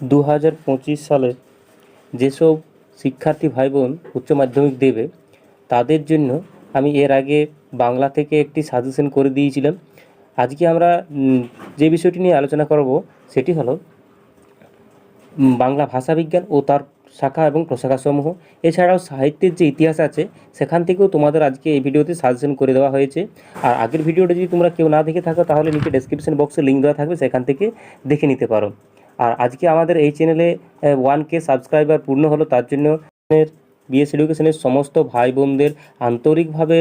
দু হাজার পঁচিশ সালে যেসব শিক্ষার্থী ভাই বোন উচ্চ মাধ্যমিক দেবে, তাদের জন্য আমি এর আগে বাংলা থেকে একটি সাজেশন করে দিয়েছিলাম। আজকে আমরা যে বিষয়টি নিয়ে আলোচনা করব, সেটি হলো বাংলা ভাষাবিজ্ঞান ও তার শাখা এবং প্রশাখাসমূহ এছাড়াও সাহিত্যের যে ইতিহাস আছে, সেখান থেকেও তোমাদের আজকে এই ভিডিওতে সাজেশন করে দেওয়া হয়েছে। আর আগের ভিডিওটা যদি তোমরা কেউ না দেখে থাকো, তাহলে নিচে ডেসক্রিপশন বক্সে লিঙ্ক দেওয়া থাকবে, সেখান থেকে দেখে নিতে পারো। আর আজকে আমাদের এই চ্যানেলে ওয়ান কে সাবস্ক্রাইবার পূর্ণ হলো, তার জন্য বিএস এডুকেশনের সমস্ত ভাই বোনদের আন্তরিকভাবে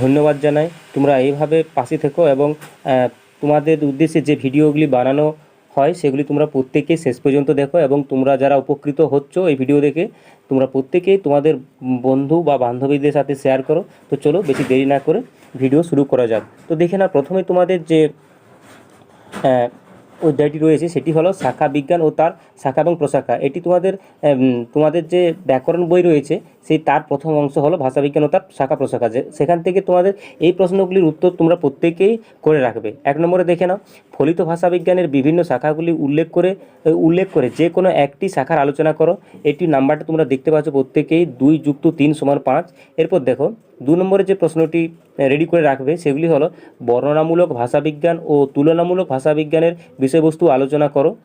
ধন্যবাদ জানাই। তোমরা এইভাবে পাশে থেকো এবং তোমাদের উদ্দেশ্যে যে ভিডিওগুলি বানানো হয়, সেগুলি তোমরা প্রত্যেকেই শেষ পর্যন্ত দেখো এবং তোমরা যারা উপকৃত হচ্ছ এই ভিডিও দেখে, তোমরা প্রত্যেকেই তোমাদের বন্ধু বা বান্ধবীদের সাথে শেয়ার করো। তো চলো বেশি দেরি না করে ভিডিও শুরু করা যাক। তো দেখে না প্রথমে তোমাদের যে অধ্যায়টি রয়েছে, সেটি হলো শাখা বিজ্ঞান ও তার শাখা এবং প্রশাখা। এটি তোমাদের তোমাদের যে ব্যাকরণ বই রয়েছে, সেই তার প্রথম অংশ হলো ভাষাবিজ্ঞান ও তার শাখা প্রশাখা। যে সেখান থেকে তোমাদের এই প্রশ্নগুলির উত্তর তোমরা প্রত্যেকেই করে রাখবে। এক নম্বরে দেখে নাও, ফলিত ভাষাবিজ্ঞানের বিভিন্ন শাখাগুলি উল্লেখ করে উল্লেখ করে যে কোনো একটি শাখার আলোচনা করো। এটি নাম্বারটা তোমরা দেখতে পাচ্ছ প্রত্যেকেই দুই যুক্ত তিন সমান পাঁচ। এরপর দেখো দু নম্বরে যে প্রশ্নটি রেডি করে রাখবে, সেগুলি হলো, বর্ণনামূলক ভাষাবিজ্ঞান ও তুলনামূলক ভাষাবিজ্ঞানের বিষয়বস্তু আলোচনা করো।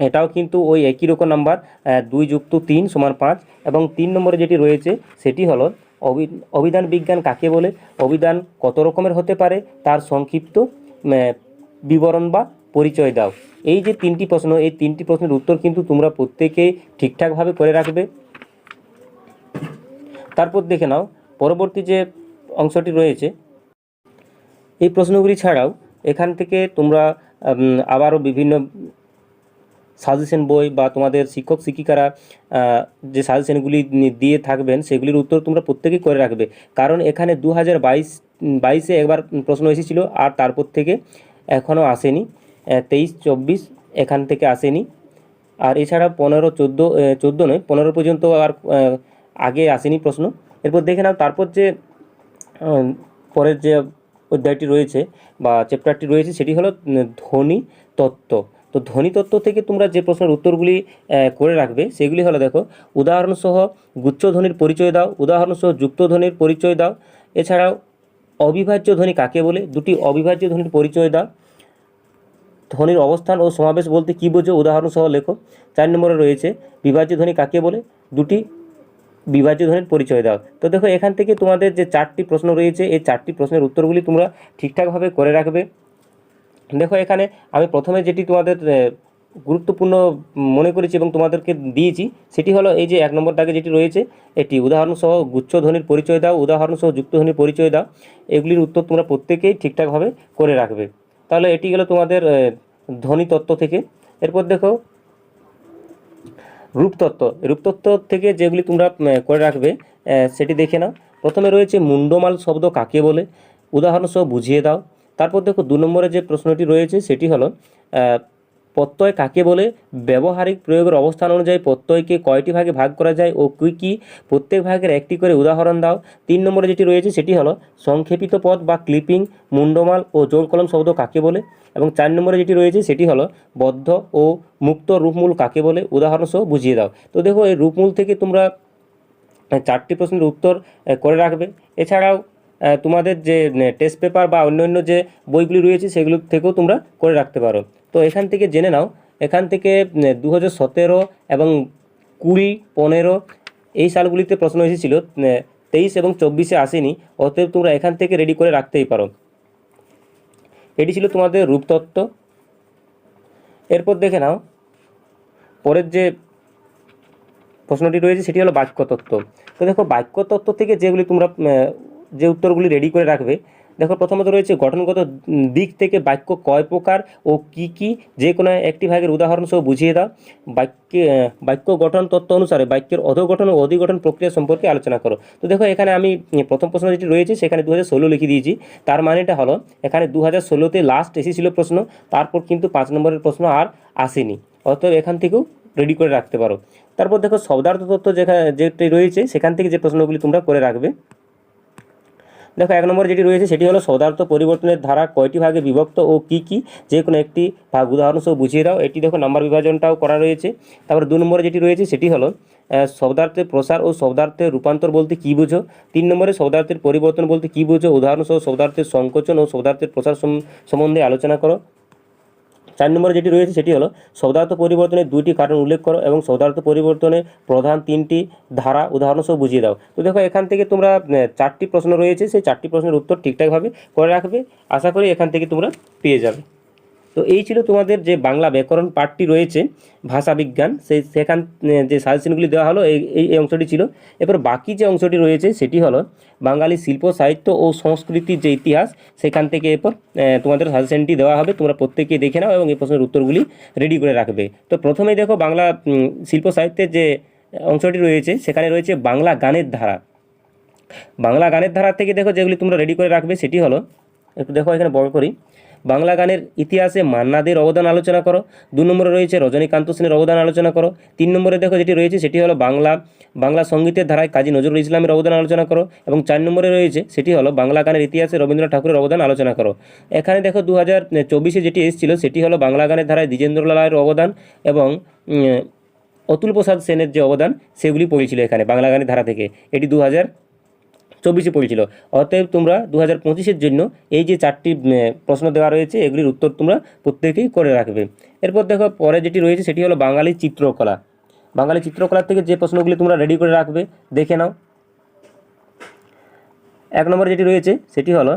এটাও কিন্তু ওই একই রকম নাম্বার দুই যুক্ত তিন সমান পাঁচ এবং তিন নম্বরে যেটি রয়েছে, সেটি হলো অভি- অভিধান বিজ্ঞান কাকে বলে? অভিধান কত রকমের হতে পারে? তার সংক্ষিপ্ত বিবরণ বা পরিচয় দাও। এই যে তিনটি প্রশ্ন, এই তিনটি প্রশ্নের উত্তর কিন্তু তোমরা প্রত্যেকেই ঠিকঠাকভাবে করে রাখবে। তারপর দেখে নাও পরবর্তী যে অংশটি রয়েছে, এই প্রশ্নগুলি ছাড়াও এখান থেকে তোমরা আবারও বিভিন্ন সাজেশন বই বা তোমাদের শিক্ষক শিক্ষিকারা যে সাজেশনগুলি দিয়ে থাকবেন, সেগুলির উত্তর তোমরা প্রত্যেকেই করে রাখবে। কারণ এখানে দু হাজার বাইশ, বাইশে একবার প্রশ্ন এসেছিল, আর তারপর থেকে এখনও আসেনি। তেইশ, চব্বিশ এখান থেকে আসেনি। আর এছাড়া পনেরো, চোদ্দ চোদ্দ নয়, পনেরো পর্যন্ত আর আগে আসেনি প্রশ্ন। এরপর দেখে নাও, তারপর যে পরের যে অধ্যায়টি রয়েছে বা চ্যাপ্টারটি রয়েছে, সেটি হলো ধ্বনি তত্ত্ব। তো ধ্বনি তত্ত্ব থেকে তোমরা যে প্রশ্নের উত্তরগুলি করে রাখবে, সেগুলি হলো দেখো, উদাহরণসহ গুচ্ছধ্বনির পরিচয় দাও, উদাহরণসহ যুক্তধ্বনির পরিচয় দাও, এছাড়াও অবিভাজ্য ধ্বনি কাকে বলে, দুটি অবিভাজ্য ধ্বনির পরিচয় দাও। ধ্বনির অবস্থান ও সমাবেশ বলতে কী বোঝো, উদাহরণসহ লেখো। চার নম্বরে রয়েছে, বিভাজ্য ধ্বনি কাকে বলে, দুটি বিভাজ্য ধ্বনির পরিচয় দাও। তো দেখো, এখান থেকে তোমাদের যে চারটি প্রশ্ন রয়েছে, এই চারটি প্রশ্নের উত্তরগুলি তোমরা ঠিকঠাকভাবে করে রাখবে। দেখো, এখানে আমি প্রথমে যেটি তোমাদের গুরুত্বপূর্ণ মনে করেছি এবং তোমাদেরকে দিয়েছি, সেটি হলো এই যে এক নম্বর দাগে যেটি রয়েছে, এটি উদাহরণসহ গুচ্ছ ধ্বনির পরিচয় দাও, উদাহরণসহ যুক্ত ধ্বনির পরিচয় দাও। এগুলির উত্তর তোমরা প্রত্যেকেই ঠিকঠাকভাবে করে রাখবে। তাহলে এটি গেলো তোমাদের ধ্বনি তত্ত্ব থেকে। এরপর দেখো রূপতত্ত্ব। রূপতত্ত্ব থেকে যেগুলি তোমরা করে রাখবে সেটি দেখে নাও। প্রথমে রয়েছে মুন্ডমাল শব্দ কাকে বলে? উদাহরণসহ বুঝিয়ে দাও। তারপর দেখো দু নম্বরে যে প্রশ্নটি রয়েছে, সেটি হলো প্রত্যয় কাকে বলে? ব্যবহারিক প্রয়োগের অবস্থান অনুযায়ী প্রত্যয়কে কয়টি ভাগে ভাগ করা যায় ও কী কী? প্রত্যেক ভাগের একটি করে উদাহরণ দাও। তিন নম্বরে যেটি রয়েছে সেটি হলো সংক্ষেপিত পদ বা ক্লিপিং মুন্ডমাল ও জোর কলম শব্দ কাকে বলে? এবং চার নম্বরে যেটি রয়েছে সেটি হলো বদ্ধ ও মুক্ত রূপমূল কাকে বলে? উদাহরণসহ বুঝিয়ে দাও। তো দেখো এই রূপমূল থেকে তোমরা চারটি প্রশ্নের উত্তর করে রাখবে। এছাড়াও তোমাদের যে টেস্ট পেপার বা অন্যান্য যে বইগুলি রয়েছে, সেগুলো থেকেও তোমরা করে রাখতে পারো। তো এখান থেকে জেনে নাও, এখান থেকে দু সতেরো এবং কুড়ি, পনেরো, এই সালগুলিতে প্রশ্ন এসেছিল তেইশ এবং চব্বিশে আসেনি, অতএব তোমরা এখান থেকে রেডি করে রাখতেই পারো। এটি ছিল তোমাদের রূপতত্ত্ব। এরপর দেখে নাও, পরের যে প্রশ্নটি রয়েছে, সেটি হলো বাক্যতত্ত্ব। তো দেখো, বাক্যতত্ত্ব থেকে যেগুলি তোমরা যে উত্তরগুলি রেডি করে রাখবে, দেখো প্রথমত রয়েছে গঠনগত দিক থেকে বাক্য কয় প্রকার ও কি কি, যে কোনো একটি ভাগের উদাহরণ সহ বুঝিয়ে দাও। বাক্যে, বাক্য গঠন তত্ত্ব অনুসারে বাক্যের অধগঠন ও অধিগঠন প্রক্রিয়া সম্পর্কে আলোচনা করো। তো দেখো এখানে আমি প্রথম প্রশ্ন যেটি রয়েছে সেখানে দু হাজার ষোলো লিখে দিয়েছি। তার মানেটা হলো, এখানে দু হাজার ষোলোতে লাস্ট এসেছিল প্রশ্ন, তারপর কিন্তু পাঁচ নম্বরের প্রশ্ন আর আসেনি। অতএব এখান থেকেও রেডি করে রাখতে পারো। তারপর দেখো শব্দার্থ তত্ত্ব যেখানে যেটি রয়েছে, সেখান থেকে যে প্রশ্নগুলি তোমরা করে রাখবে দেখো, এক নম্বর যেটি রয়েছে, সেটি হলো সদার্থ পরিবর্তনের ধারা কয়টি ভাগে বিভক্ত ও কি কি? যে কোনো একটি ভাগ, উদাহরণ সব বুঝিয়ে দাও। এটি দেখো, নাম্বার বিভাজনটাও করা রয়েছে। তারপর দু নম্বরে যেটি রয়েছে, সেটি হলো শব্দার্থের প্রসার ও শব্দার্থের রূপান্তর বলতে কী বুঝো? তিন নম্বরে শব্দার্থের পরিবর্তন বলতে কী বুঝো? উদাহরণ সহ শব্দার্থের সংকোচন ও শব্দার্থের প্রসার সম্বন্ধে আলোচনা করো। চার নম্বর যেটি রয়েছে সেটি হলো শব্দার্থ পরিবর্তনের দুইটি কারণ উল্লেখ করো এবং শব্দার্থ পরিবর্তনের প্রধান তিনটি ধারা উদাহরণ সব বুঝিয়ে দাও। তো দেখো এখান থেকে তোমরা চারটি প্রশ্ন রয়েছে, সেই চারটি প্রশ্নের উত্তর ঠিকঠাকভাবে করে রাখবে। আশা করি এখান থেকে তোমরা পেয়ে যাবে। তো এই ছিল তোমাদের যে বাংলা ব্যাকরণ পাঠটি রয়েছে, ভাষা বিজ্ঞান, সেই সেখান যে সাজেশনগুলি দেওয়া হলো, এই এই অংশটি ছিল। এরপর বাকি যে অংশটি রয়েছে, সেটি হলো বাঙালি শিল্প, সাহিত্য ও সংস্কৃতির যে ইতিহাস, সেখান থেকে এরপর তোমাদের সাজেশনটি দেওয়া হবে। তোমরা প্রত্যেকেই দেখে নাও এবং এই প্রশ্নের উত্তরগুলি রেডি করে রাখবে। তো প্রথমেই দেখো বাংলা শিল্প সাহিত্যের যে অংশটি রয়েছে, সেখানে রয়েছে বাংলা গানের ধারা। বাংলা গানের ধারা থেকে দেখো যেগুলি তোমরা রেডি করে রাখবে, সেটি হলো, একটু দেখো এখানে বড় করি। বাংলা গানের ইতিহাসে মান্নাদের অবদান আলোচনা করো। দু নম্বরে রয়েছে রজনীকান্ত সেনের অবদান আলোচনা করো। তিন নম্বরে দেখো যেটি রয়েছে সেটি হলো বাংলা বাংলা সঙ্গীতের ধারায় কাজী নজরুল ইসলামের অবদান আলোচনা করো এবং চার নম্বরে রয়েছে সেটি হলো বাংলা গানের ইতিহাসে রবীন্দ্রনাথ ঠাকুরের অবদান আলোচনা করো। এখানে দেখো দু হাজার চব্বিশে যেটি এসেছিল সেটি হলো বাংলা গানের ধারায় দ্বিজেন্দ্রলাল রায়ের অবদান এবং অতুল প্রসাদ সেনের যে অবদান সেগুলি পড়েছিল এখানে বাংলা গানের ধারা থেকে। এটি দু হাজার চব্বিশে পড়েছিল। অতএব তোমরা দু হাজার জন্য এই যে চারটি প্রশ্ন দেওয়া রয়েছে, এগুলির উত্তর তোমরা প্রত্যেকেই করে রাখবে। এরপর দেখো, পরে যেটি রয়েছে, সেটি হলো বাঙালি চিত্রকলা। বাঙালি চিত্রকলার থেকে যে প্রশ্নগুলি তোমরা রেডি করে রাখবে, দেখে নাও। এক নম্বরে যেটি রয়েছে, সেটি হলো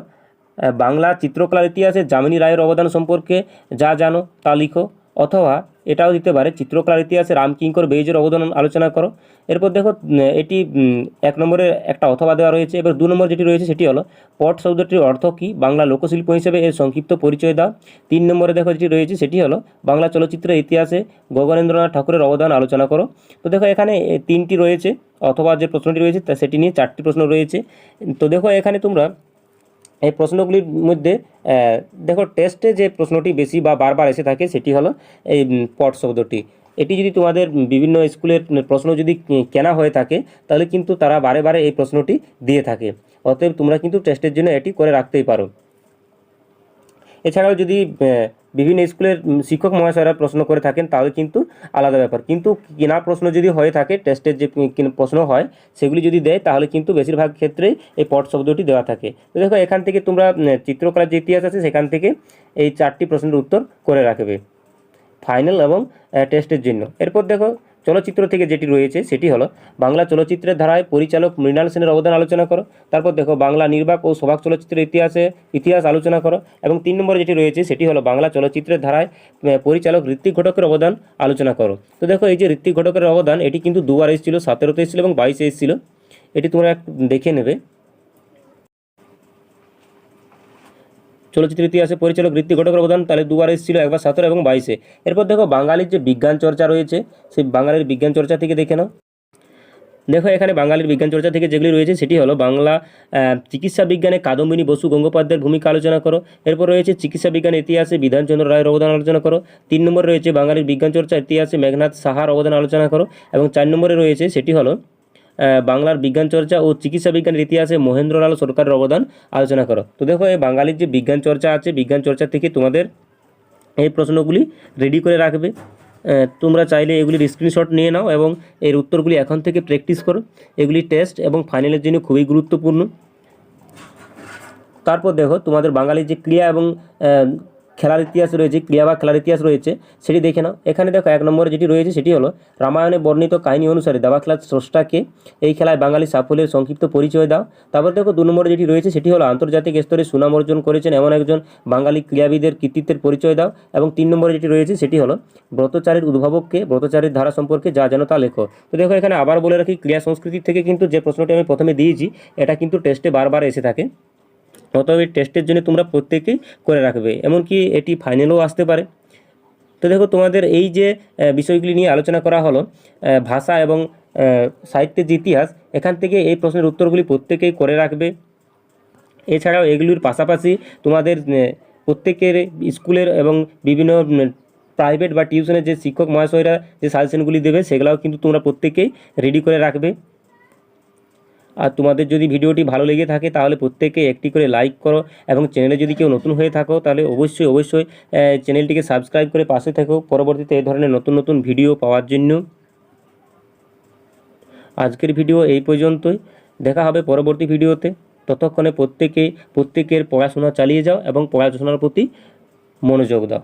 বাংলা চিত্রকলার ইতিহাসে যামিনী রায়ের অবদান সম্পর্কে যা জানো তা লিখো, অথবা এটাও দিতে পারে। চিত্রকলার ইতিহাসে রামকিঙ্কর বেইজের অবদান আলোচনা করো। এরপর দেখো এটি এক নম্বরে একটা অথবা দেওয়া রয়েছে। এবার দু নম্বর যেটি রয়েছে সেটি হলো, পট শব্দটির অর্থ কী? বাংলা লোকশিল্প হিসেবে এর সংক্ষিপ্ত পরিচয় দাও। তিন নম্বরে দেখো যেটি রয়েছে সেটি হলো, বাংলা চলচ্চিত্রের ইতিহাসে গগনেন্দ্রনাথ ঠাকুরের অবদান আলোচনা করো। তো দেখো, এখানে তিনটি রয়েছে, অথবা যে প্রশ্নটি রয়েছে সেটি নিয়ে চারটি প্রশ্ন রয়েছে। তো দেখো, এখানে তোমরা এই প্রশ্নগুলির মধ্যে দেখো টেস্টে যে প্রশ্নটি বেশি বা বারবার এসে থাকে সেটি হলো এই পট শব্দটি। এটি যদি তোমাদের বিভিন্ন স্কুলের প্রশ্ন যদি কেনা হয়ে থাকে, তাহলে কিন্তু তারা বারে বারে এই প্রশ্নটি দিয়ে থাকে। অতএব তোমরা কিন্তু টেস্টের জন্য এটি করে রাখতেই পারো। এছাড়াও যদি বিভিন্ন স্কুলের শিক্ষক মহাশয়রা প্রশ্ন করে থাকেন, তাহলে কিন্তু আলাদা ব্যাপার। কিন্তু কেনা প্রশ্ন যদি হয়ে থাকে, টেস্টের যে প্রশ্ন হয়, সেগুলি যদি দেয়, তাহলে কিন্তু বেশিরভাগ ক্ষেত্রেই এই পট শব্দটি দেওয়া থাকে। তো দেখো, এখান থেকে তোমরা চিত্রকলার যে ইতিহাস আছে, সেখান থেকে এই চারটি প্রশ্নের উত্তর করে রাখবে। ফাইনাল এবং টেস্টের জন্য। এরপর দেখো চলচ্চিত্র থেকে যেটি রয়েছে, সেটি হলো বাংলা চলচ্চিত্রের ধারায় পরিচালক মৃণাল সেনের অবদান আলোচনা করো। তারপর দেখো, বাংলা নির্বাক ও সোভাগ চলচ্চিত্রের ইতিহাসে, ইতিহাস আলোচনা করো। এবং তিন নম্বরে যেটি রয়েছে, সেটি হলো বাংলা চলচ্চিত্রের ধারায় পরিচালক ঋত্বিক ঘটকের অবদান আলোচনা করো। তো দেখো, এই যে ঋত্বিক ঘটকের অবদান, এটি কিন্তু দুবার এসেছিল, সতেরোতে এসেছিল এবং বাইশে এসেছিল। এটি তোমরা দেখে নেবে। চলচ্চিত্র ইতিহাসে পরিচালক ঋত্বিক ঘটকের অবদান তাহলে দুবার এসেছিল, একবার সতেরো এবং বাইশে। এরপর দেখো বাঙালির যে বিজ্ঞান চর্চা রয়েছে, সেই বাঙালির বিজ্ঞান চর্চা থেকে দেখে নাও। দেখো এখানে বাঙালির বিজ্ঞান চর্চা থেকে যেগুলি রয়েছে, সেটি হলো বাংলা চিকিৎসা বিজ্ঞানে কাদম্বিনী বসু গঙ্গোপাধ্যায়ের ভূমিকা আলোচনা করো। এরপর রয়েছে চিকিৎসা বিজ্ঞানের ইতিহাসে বিধানচন্দ্র রায়ের অবদান আলোচনা করো। তিন নম্বরে রয়েছে বাঙালির বিজ্ঞান চর্চা ইতিহাসে মেঘনাথ সাহার অবদান আলোচনা করো। এবং চার নম্বরে রয়েছে, সেটি হলো বাংলার বিজ্ঞান চর্চা ও চিকিৎসা বিজ্ঞানের ইতিহাসে মহেন্দ্রলাল সরকারের অবদান আলোচনা করো। তো দেখো, এই বাঙালির যে বিজ্ঞান চর্চা আছে বিজ্ঞান চর্চা থেকে তোমাদের এই প্রশ্নগুলি রেডি করে রাখবে। তোমরা চাইলে এগুলির স্ক্রিনশট নিয়ে নাও এবং এর উত্তরগুলি এখন থেকে প্র্যাকটিস করো। এগুলি টেস্ট এবং ফাইনালের জন্য খুবই গুরুত্বপূর্ণ। তারপর দেখো, তোমাদের বাঙালির যে ক্রিয়া এবং খেলার ইতিহাস রয়েছে ক্রিয়া বা খেলার ইতিহাস রয়েছে, সেটি দেখে নাও। এখানে দেখো এক নম্বরে যেটি রয়েছে, সেটি হলো রামায়ণে বর্ণিত কাহিনী অনুসারে দাবা খেলার স্রষ্টাকে এই খেলায় বাঙালি সাফল্যের সংক্ষিপ্ত পরিচয় দাও। তারপর দেখো দু নম্বরে যেটি রয়েছে, সেটি হলো আন্তর্জাতিক স্তরে সুনাম অর্জন করেছেন এমন একজন বাঙালি ক্রীড়াবিদের কৃতিত্বের পরিচয় দাও। এবং তিন নম্বরে যেটি রয়েছে, সেটি হলো ব্রতচারীর উদ্ভাবককে, ব্রতচারীর ধারা সম্পর্কে যা যেন তা লেখো। তো দেখো এখানে আবার বলে রাখি ক্রিয়া সংস্কৃতি থেকে কিন্তু যে প্রশ্নটি আমি প্রথমে দিয়েছি, এটা কিন্তু টেস্টে বারবার এসে থাকে। অতএব এই টেস্টের জন্য তোমরা প্রত্যেকেই করে রাখবে। এমনকি এটি ফাইনালও আসতে পারে। তো দেখো, তোমাদের এই যে বিষয়গুলি নিয়ে আলোচনা করা হলো ভাষা এবং সাহিত্যের যে ইতিহাস, এখান থেকে এই প্রশ্নের উত্তরগুলি প্রত্যেকেই করে রাখবে। এছাড়াও এগুলির পাশাপাশি তোমাদের প্রত্যেকের স্কুলের এবং বিভিন্ন প্রাইভেট বা টিউশনের যে শিক্ষক মহাশয়রা যে সাজেশনগুলি দেবে, সেগুলোও কিন্তু তোমরা প্রত্যেকেই রেডি করে রাখবে। আর তোমাদের যদি ভিডিওটি ভালো লেগে থাকে তাহলে প্রত্যেকে একটি করে লাইক করো এবং চ্যানেলে যদি কেউ নতুন হয়ে থাকো তাহলে অবশ্যই অবশ্যই চ্যানেলটিকে সাবস্ক্রাইব করে পাশে থেকো। পরবর্তীতে এই ধরনের নতুন নতুন ভিডিও পাওয়ার জন্য। আজকের ভিডিও এই পর্যন্তই। দেখা হবে পরবর্তী ভিডিওতে। ততক্ষণে প্রত্যেকে, প্রত্যেকের পড়াশোনা চালিয়ে যাও এবং পড়াশোনার প্রতি মনোযোগ দাও।